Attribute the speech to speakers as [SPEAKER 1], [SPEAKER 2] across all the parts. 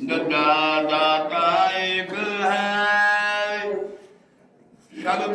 [SPEAKER 1] ਦਦਾ ਦਾਤਾ ਏਕ ਹੈ ਸਭ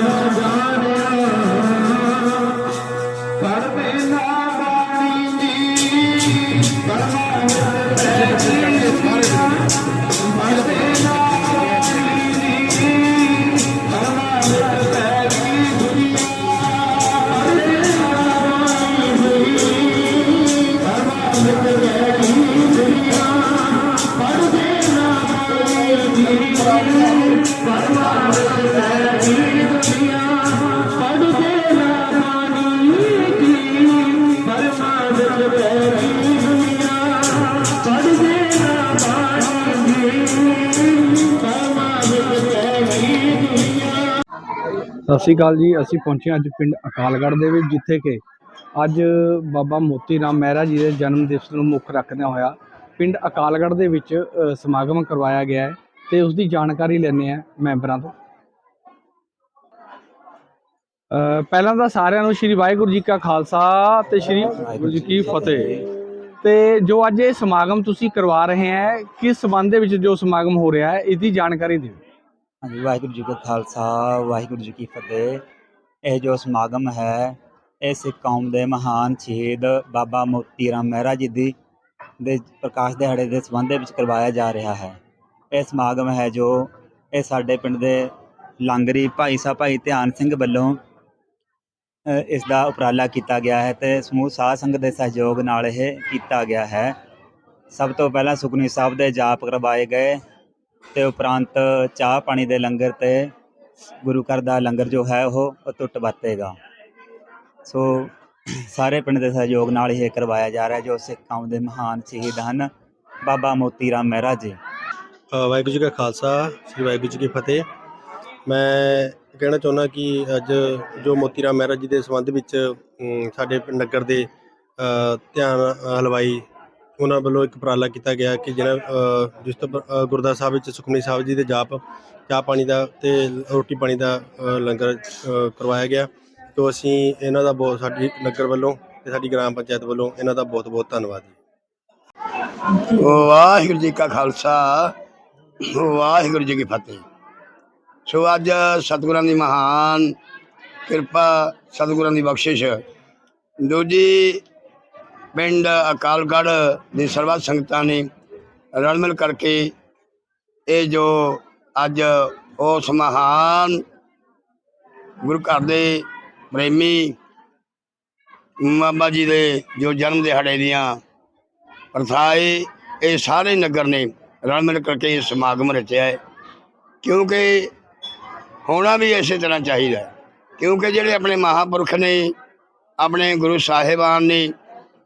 [SPEAKER 2] ਸਤਿ ਸ਼੍ਰੀ ਅਕਾਲ ਜੀ, ਅਸੀਂ ਪਹੁੰਚੇ ਹਾਂ ਅੱਜ ਪਿੰਡ ਅਕਾਲਗੜ੍ਹ ਦੇ ਵਿੱਚ, ਜਿੱਥੇ ਕਿ ਅੱਜ ਬਾਬਾ ਮੋਤੀ ਰਾਮ ਮਹਿਰਾ ਜੀ ਦੇ ਜਨਮ ਦਿਵਸ ਨੂੰ ਮੁੱਖ ਰੱਖਦਿਆਂ ਹੋਇਆ ਪਿੰਡ ਅਕਾਲਗੜ੍ਹ ਦੇ ਵਿੱਚ ਸਮਾਗਮ ਕਰਵਾਇਆ ਗਿਆ ਹੈ। ਤੇ ਉਸ ਦੀ ਜਾਣਕਾਰੀ ਲੈਣੇ ਆ ਮੈਂਬਰਾਂ ਤੋਂ। ਪਹਿਲਾਂ ਤਾਂ ਸਾਰਿਆਂ ਨੂੰ ਸ਼੍ਰੀ ਵਾਹਿਗੁਰੂ ਜੀ ਕਾ ਖਾਲਸਾ ਤੇ ਸ਼੍ਰੀ ਵਾਹਿਗੁਰੂ ਜੀ ਕੀ ਫਤਿਹ। ਤੇ ਜੋ ਅੱਜ ਇਹ ਸਮਾਗਮ ਤੁਸੀਂ ਕਰਵਾ ਰਹੇ ਹੈ, ਕਿਸ ਸੰਬੰਧ ਦੇ ਵਿੱਚ ਜੋ ਸਮਾਗਮ ਹੋ ਰਿਹਾ ਹੈ ਇਸ ਦੀ ਜਾਣਕਾਰੀ ਦਿਓ।
[SPEAKER 3] ਹਾਂਜੀ, ਵਾਹਿਗੁਰੂ ਜੀ ਕਾ ਖਾਲਸਾ, ਵਾਹਿਗੁਰੂ ਜੀ ਕੀ ਫਤਿਹ। ਇਹ ਜੋ ਸਮਾਗਮ ਹੈ, ਇਹ ਸਿੱਖ ਕੌਮ ਦੇ ਮਹਾਨ ਸ਼ਹੀਦ ਬਾਬਾ ਮੋਤੀ ਰਾਮ ਮਹਿਰਾ ਜੀ ਦੀ ਦੇ ਪ੍ਰਕਾਸ਼ ਦਿਹਾੜੇ ਦੇ ਸੰਬੰਧ ਵਿੱਚ ਕਰਵਾਇਆ ਜਾ ਰਿਹਾ ਹੈ। ਇਹ ਸਮਾਗਮ ਹੈ ਜੋ ਇਹ ਸਾਡੇ ਪਿੰਡ ਦੇ ਲਾਂਗਰੀ ਭਾਈ ਸਾਹਿਬ ਭਾਈ ਧਿਆਨ ਸਿੰਘ ਵੱਲੋਂ ਇਸ ਦਾ ਉਪਰਾਲਾ ਕੀਤਾ ਗਿਆ ਹੈ ਤੇ ਸਮੂਹ ਸਾਧ ਸੰਗਤ ਦੇ ਸਹਿਯੋਗ ਨਾਲ ਇਹ ਕੀਤਾ ਗਿਆ ਹੈ। ਸਭ ਤੋਂ ਪਹਿਲਾਂ ਸੁਖਨੀ ਸਾਹਿਬ ਦੇ ਜਾਪ ਕਰਵਾਏ ਗਏ ਤੇ ਉਪਰੰਤ ਚਾਹ ਪਾਣੀ ਦੇ ਲੰਗਰ ਤੇ ਗੁਰੂ ਘਰ ਦਾ ਲੰਗਰ ਜੋ ਹੈ ਉਹ ਟੁੱਟ ਵਰਤੇਗਾ। ਸੋ ਸਾਰੇ ਪਿੰਡ ਦੇ ਸਹਿਯੋਗ ਨਾਲ ਇਹ ਕਰਵਾਇਆ ਜਾ ਰਿਹਾ ਜੋ ਸਿੱਖ ਕੌਮ ਦੇ ਮਹਾਨ ਸ਼ਹੀਦ ਹਨ। ਬਾਬਾ ਮੋਤੀ ਰਾਮ ਮਹਿਰਾ ਜੀ।
[SPEAKER 4] ਵਾਹਿਗੁਰੂ ਜੀ ਕਾ ਖਾਲਸਾ, ਸ੍ਰੀ ਵਾਹਿਗੁਰੂ ਜੀ ਕੀ ਫਤਿਹ। ਮੈਂ ਕਹਿਣਾ ਚਾਹੁੰਦਾ ਕਿ ਅੱਜ ਜੋ ਮੋਤੀ ਰਾਮ ਮਹਿਰਾ ਜੀ ਦੇ ਸੰਬੰਧ ਵਿੱਚ ਸਾਡੇ ਨਗਰ ਦੇ ਧਿਆਨ ਹਲਵਾਈ, ਉਹਨਾਂ ਵੱਲੋਂ ਇੱਕ ਉਪਰਾਲਾ ਕੀਤਾ ਗਿਆ ਕਿ ਜਿਹੜਾ ਜਿਸ ਤੋਂ ਪ- ਗੁਰਦੁਆਰਾ ਸਾਹਿਬ ਵਿੱਚ ਸੁਖਮਨੀ ਸਾਹਿਬ ਜੀ ਦੇ ਜਾਪ, ਚਾਹ ਪਾਣੀ ਦਾ ਤੇ ਰੋਟੀ ਪਾਣੀ ਦਾ ਲੰਗਰ ਕਰਵਾਇਆ ਗਿਆ। ਤੋਂ ਅਸੀਂ ਇਹਨਾਂ ਦਾ ਬਹੁਤ, ਸਾਡੀ ਨਗਰ ਵੱਲੋਂ ਤੇ ਸਾਡੀ ਗ੍ਰਾਮ ਪੰਚਾਇਤ ਵੱਲੋਂ ਇਹਨਾਂ ਦਾ ਬਹੁਤ ਬਹੁਤ ਧੰਨਵਾਦ ਜੀ।
[SPEAKER 1] ਵਾਹਿਗੁਰੂ ਜੀ ਕਾ ਖਾਲਸਾ। ਵਾਹਿਗੁਰੂ ਜੀ ਕੀ ਫਤਿਹ। ਸੋ ਅੱਜ ਸਤਿਗੁਰਾਂ ਦੀ ਮਹਾਨ ਕਿਰਪਾ, ਸਤਿਗੁਰਾਂ ਦੀ ਬਖਸ਼ਿਸ਼। ਦੂਜੀ ਪਿੰਡ ਅਕਾਲਗੜ੍ਹ ਦੀ ਸਰਬੱਤ ਸੰਗਤਾਂ ਨੇ ਰਲ ਮਿਲ ਕਰਕੇ ਇਹ ਜੋ ਅੱਜ ਉਸ ਮਹਾਨ ਗੁਰੂ ਘਰ ਦੇ ਪ੍ਰੇਮੀ ਬਾਬਾ ਜੀ ਦੇ ਜੋ ਜਨਮ ਦਿਹਾੜੇ ਦੀਆਂ ਪ੍ਰਥਾਏ ਇਹ ਸਾਰੇ ਨਗਰ ਨੇ ਰਲ ਮਿਲ ਕਰਕੇ ਇਹ ਸਮਾਗਮ ਰਚਿਆ ਹੈ ਕਿਉਂਕਿ ਹੋਣਾ ਵੀ ਇਸੇ ਤਰ੍ਹਾਂ ਚਾਹੀਦਾ ਕਿਉਂਕਿ ਜਿਹੜੇ ਆਪਣੇ ਮਹਾਪੁਰਖ ਨੇ, ਆਪਣੇ ਗੁਰੂ ਸਾਹਿਬਾਨ ਨੇ,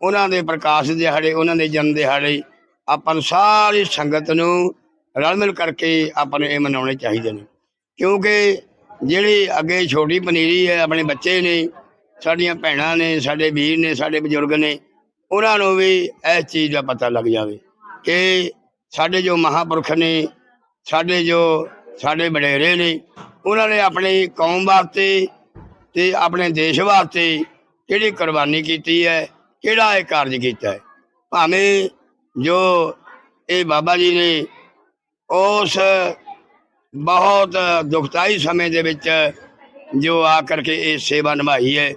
[SPEAKER 1] ਉਹਨਾਂ ਦੇ ਪ੍ਰਕਾਸ਼ ਦਿਹਾੜੇ, ਉਹਨਾਂ ਦੇ ਜਨਮ ਦਿਹਾੜੇ, ਆਪਾਂ ਨੂੰ ਸਾਰੀ ਸੰਗਤ ਨੂੰ ਰਲ ਮਿਲ ਕਰਕੇ ਆਪਾਂ ਨੂੰ ਇਹ ਮਨਾਉਣੇ ਚਾਹੀਦੇ ਨੇ। ਕਿਉਂਕਿ ਜਿਹੜੀ ਅੱਗੇ ਛੋਟੀ ਪਨੀਰੀ ਹੈ, ਆਪਣੇ ਬੱਚੇ ਨੇ, ਸਾਡੀਆਂ ਭੈਣਾਂ ਨੇ, ਸਾਡੇ ਵੀਰ ਨੇ, ਸਾਡੇ ਬਜ਼ੁਰਗ ਨੇ, ਉਹਨਾਂ ਨੂੰ ਵੀ ਇਸ ਚੀਜ਼ ਦਾ ਪਤਾ ਲੱਗ ਜਾਵੇ ਕਿ ਸਾਡੇ ਜੋ ਮਹਾਪੁਰਖ ਨੇ, ਸਾਡੇ ਜੋ ਸਾਡੇ ਵਡੇਰੇ ਨੇ, ਉਹਨਾਂ ਨੇ ਆਪਣੀ ਕੌਮ ਵਾਸਤੇ ਤੇ ਆਪਣੇ ਦੇਸ਼ ਵਾਸਤੇ ਕਿਹੜੀ ਕੁਰਬਾਨੀ ਕੀਤੀ ਹੈ, ਕਿਹੜਾ ਇਹ ਕਾਰਜ ਕੀਤਾ ਹੈ। ਭਾਵੇਂ ਜੋ ਇਹ ਬਾਬਾ ਜੀ ਨੇ ਉਸ ਬਹੁਤ ਦੁਖਦਾਈ ਸਮੇਂ ਦੇ ਵਿੱਚ ਜੋ ਆ ਕਰਕੇ ਇਹ ਸੇਵਾ ਨਿਭਾਈ ਹੈ,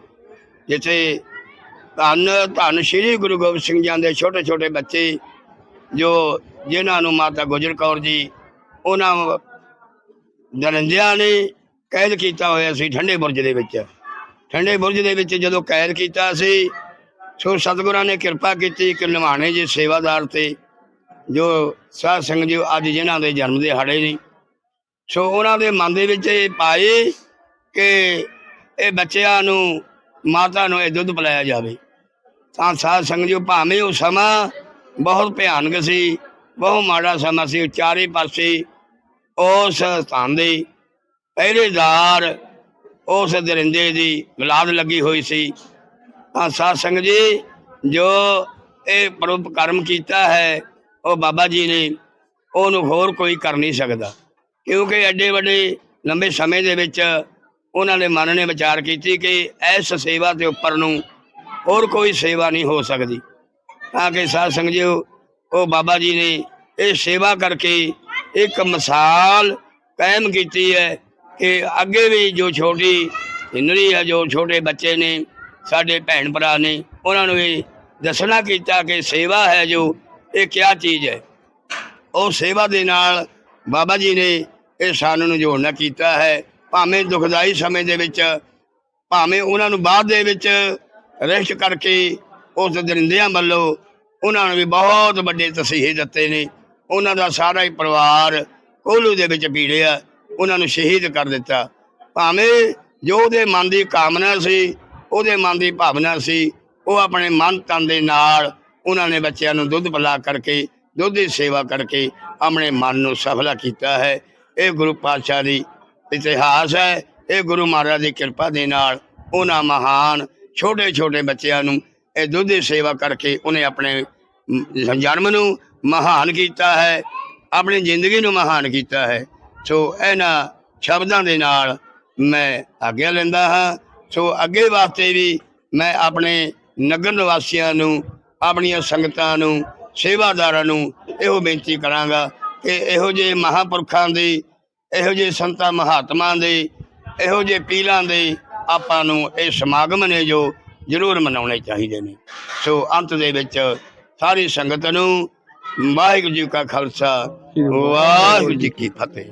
[SPEAKER 1] ਜਿੱਥੇ ਧੰਨ ਧੰਨ ਸ਼੍ਰੀ ਗੁਰੂ ਗੋਬਿੰਦ ਸਿੰਘ ਜੀ ਦੇ ਛੋਟੇ ਛੋਟੇ ਬੱਚੇ ਜੋ ਜਿਨ੍ਹਾਂ ਨੂੰ ਮਾਤਾ ਗੁਜਰ ਕੌਰ ਜੀ, ਉਹਨਾਂ ਨਰਿੰਦਿਆਂ ਨੇ ਕੈਦ ਕੀਤਾ ਹੋਇਆ ਸੀ ਠੰਡੇ ਬੁਰਜ ਦੇ ਵਿੱਚ। ਠੰਡੇ ਬੁਰਜ ਦੇ ਵਿੱਚ ਜਦੋਂ ਕੈਦ ਕੀਤਾ ਸੀ, ਸੋ ਸਤਿਗੁਰਾਂ ਨੇ ਕਿਰਪਾ ਕੀਤੀ ਕਿ ਨਿਮਾਣੇ ਜੀ ਸੇਵਾਦਾਰ ਤੇ, ਜੋ ਸਾਧ ਸੰਗਤ ਜੀ ਅੱਜ ਜਿਨ੍ਹਾਂ ਦੇ ਜਨਮ ਦੇ ਹਾੜੇ ਨੇ। ਸੋ ਉਹਨਾਂ ਦੇ ਮਨ ਦੇ ਵਿੱਚ ਇਹ ਪਾਏ ਕਿ ਇਹ ਬੱਚਿਆਂ ਨੂੰ, ਮਾਤਾ ਨੂੰ ਇਹ ਦੁੱਧ ਪਿਲਾਇਆ ਜਾਵੇ। ਤਾਂ ਸਾਧ ਸੰਗਤ ਜੀ ਭਾਵੇਂ ਉਹ ਸਮਾਂ ਬਹੁਤ ਭਿਆਨਕ ਸੀ ਬਹੁਤ ਮਾੜਾ ਸਮਾਂ ਸੀ, ਚਾਰੇ ਪਾਸੇ ਉਸ ਸਥਾਨ ਦੇ ਪਹਿਰੇਦਾਰ ਉਸ ਦਰਿੰਦੇ ਦੀ ਗੁਲਾਦ ਲੱਗੀ ਹੋਈ ਸੀ। ਤਾਂ ਸਾਧ ਸੰਗਤ ਜੀ, ਜੋ ਇਹ ਪਰਉਪਕਰਮ ਕੀਤਾ ਹੈ, ਉਹ ਬਾਬਾ ਜੀ ਨੇ ਉਹਨੂੰ ਹੋਰ ਕੋਈ ਕਰ ਨਹੀਂ ਸਕਦਾ। ਕਿਉਂਕਿ ਐਡੇ ਵੱਡੇ ਲੰਬੇ ਸਮੇਂ ਦੇ ਵਿੱਚ ਉਹਨਾਂ ਦੇ ਮਨ ਨੇ ਵਿਚਾਰ ਕੀਤੀ ਕਿ ਇਸ ਸੇਵਾ ਦੇ ਉੱਪਰ ਨੂੰ ਹੋਰ ਕੋਈ ਸੇਵਾ ਨਹੀਂ ਹੋ ਸਕਦੀ। ਤਾਂ ਕਿ ਸਾਧ ਸੰਗਤ ਜੀ ਉਹ ਬਾਬਾ ਜੀ ਨੇ ਇਹ ਸੇਵਾ ਕਰਕੇ ਇੱਕ ਮਿਸਾਲ ਕਾਇਮ ਕੀਤੀ ਹੈ ਕਿ ਅੱਗੇ ਵੀ ਜੋ ਛੋਟੀ ਹਿੰਦਰੀ ਹੈ ਜੋ ਛੋਟੇ ਬੱਚੇ ਨੇ, ਸਾਡੇ ਭੈਣ ਭਰਾ ਨੇ, ਉਹਨਾਂ ਨੂੰ ਇਹ ਦੱਸਣਾ ਕੀਤਾ ਕਿ ਸੇਵਾ ਹੈ ਜੋ, ਇਹ ਕਿਆ ਚੀਜ਼ ਹੈ। ਉਹ ਸੇਵਾ ਦੇ ਨਾਲ ਬਾਬਾ ਜੀ ਨੇ ਇਹ ਸਾਨੂੰ ਨੂੰ ਜੋੜਨਾ ਕੀਤਾ ਹੈ। ਭਾਵੇਂ ਦੁਖਦਾਈ ਸਮੇਂ ਦੇ ਵਿੱਚ, ਭਾਵੇਂ ਉਹਨਾਂ ਨੂੰ ਬਾਅਦ ਦੇ ਵਿੱਚ ਰੈਸਟ ਕਰਕੇ ਉਸ ਦਰਿੰਦਿਆਂ ਵੱਲੋਂ ਉਹਨਾਂ ਨੂੰ ਵੀ ਬਹੁਤ ਵੱਡੇ ਤਸੀਹੇ ਦਿੱਤੇ ਨੇ। ਉਹਨਾਂ ਦਾ ਸਾਰਾ ਹੀ ਪਰਿਵਾਰ ਕੋਲੂ ਦੇ ਵਿੱਚ ਪੀੜਿਆ ਉਹਨਾਂ ਨੂੰ ਸ਼ਹੀਦ ਕਰ ਦਿੱਤਾ। ਭਾਵੇਂ ਜੋ ਉਹਦੇ ਮਨ ਦੀ ਕਾਮਨਾ ਸੀ, ਉਹਦੇ ਮਨ ਦੀ ਭਾਵਨਾ ਸੀ, ਉਹ ਆਪਣੇ ਮਨ ਤਨ ਦੇ ਨਾਲ ਉਹਨਾਂ ਨੇ ਬੱਚਿਆਂ ਨੂੰ ਦੁੱਧ ਪਿਲਾ ਕਰਕੇ, ਦੁੱਧ ਦੀ ਸੇਵਾ ਕਰਕੇ ਆਪਣੇ ਮਨ ਨੂੰ ਸਫਲਾ ਕੀਤਾ ਹੈ। ਇਹ ਗੁਰੂ ਪਾਤਸ਼ਾਹ ਦੀ ਇਤਿਹਾਸ ਹੈ। ਇਹ ਗੁਰੂ ਮਹਾਰਾਜ ਦੀ ਕਿਰਪਾ ਦੇ ਨਾਲ ਉਹਨਾਂ ਮਹਾਨ ਛੋਟੇ ਛੋਟੇ ਬੱਚਿਆਂ ਨੂੰ ਇਹ ਦੁੱਧ ਦੀ ਸੇਵਾ ਕਰਕੇ ਉਹਨੇ ਆਪਣੇ ਜਨਮ ਨੂੰ ਮਹਾਨ ਕੀਤਾ ਹੈ, ਆਪਣੀ ਜ਼ਿੰਦਗੀ ਨੂੰ ਮਹਾਨ ਕੀਤਾ ਹੈ। ਸੋ ਇਹਨਾਂ ਸ਼ਬਦਾਂ ਦੇ ਨਾਲ ਮੈਂ ਆਗਿਆ ਲੈਂਦਾ ਹਾਂ। ਸੋ ਅੱਗੇ ਵਾਸਤੇ ਵੀ ਮੈਂ ਆਪਣੇ ਨਗਰ ਨਿਵਾਸੀਆਂ ਨੂੰ, ਆਪਣੀਆਂ ਸੰਗਤਾਂ ਨੂੰ, ਸੇਵਾਦਾਰਾਂ ਨੂੰ ਇਹੋ ਬੇਨਤੀ ਕਰਾਂਗਾ ਕਿ ਇਹੋ ਜਿਹੇ ਮਹਾਪੁਰਖਾਂ ਦੀ, ਇਹੋ ਜਿਹੇ ਸੰਤਾਂ ਮਹਾਤਮਾ ਦੇ, ਇਹੋ ਜਿਹੇ ਪੀਰਾਂ ਦੇ ਆਪਾਂ ਨੂੰ ਇਹ ਸਮਾਗਮ ਨੇ ਜੋ ਜ਼ਰੂਰ ਮਨਾਉਣੇ ਚਾਹੀਦੇ ਨੇ। ਸੋ ਅੰਤ ਦੇ ਵਿੱਚ ਸਾਰੀ ਸੰਗਤ ਨੂੰ ਵਾਹਿਗੁਰੂ ਜੀ ਕਾ ਖਾਲਸਾ ਵਾਹਿਗੁਰੂ ਜੀ ਕੀ ਫਤਿਹ।